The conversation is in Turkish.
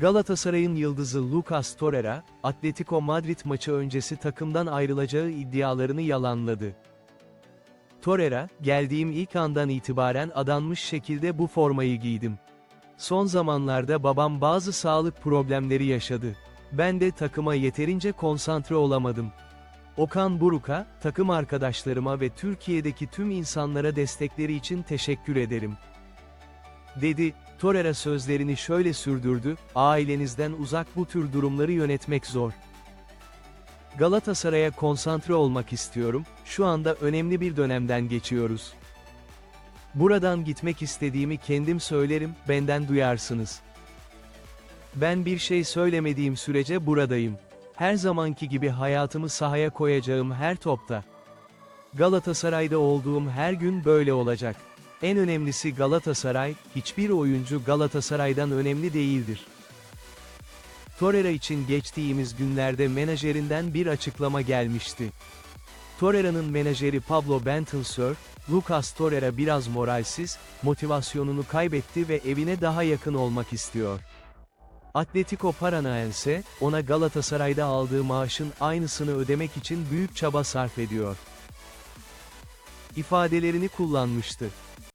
Galatasaray'ın yıldızı Lucas Torreira, Atletico Madrid maçı öncesi takımdan ayrılacağı iddialarını yalanladı. Torreira, geldiğim ilk andan itibaren adanmış şekilde bu formayı giydim. Son zamanlarda babam bazı sağlık problemleri yaşadı. Ben de takıma yeterince konsantre olamadım. Okan Buruk'a, takım arkadaşlarıma ve Türkiye'deki tüm insanlara destekleri için teşekkür ederim. Dedi, Torreira sözlerini şöyle sürdürdü, ailenizden uzak bu tür durumları yönetmek zor. Galatasaray'a konsantre olmak istiyorum, şu anda önemli bir dönemden geçiyoruz. Buradan gitmek istediğimi kendim söylerim, benden duyarsınız. Ben bir şey söylemediğim sürece buradayım. Her zamanki gibi hayatımı sahaya koyacağım her topta. Galatasaray'da olduğum her gün böyle olacak. En önemlisi Galatasaray, hiçbir oyuncu Galatasaray'dan önemli değildir. Torreira için geçtiğimiz günlerde menajerinden bir açıklama gelmişti. Torreira'nın menajeri Pablo Bentensör, Lucas Torreira biraz moralsiz, motivasyonunu kaybetti ve evine daha yakın olmak istiyor. Atletico Paranaense, ona Galatasaray'da aldığı maaşın aynısını ödemek için büyük çaba sarf ediyor. ifadelerini kullanmıştı.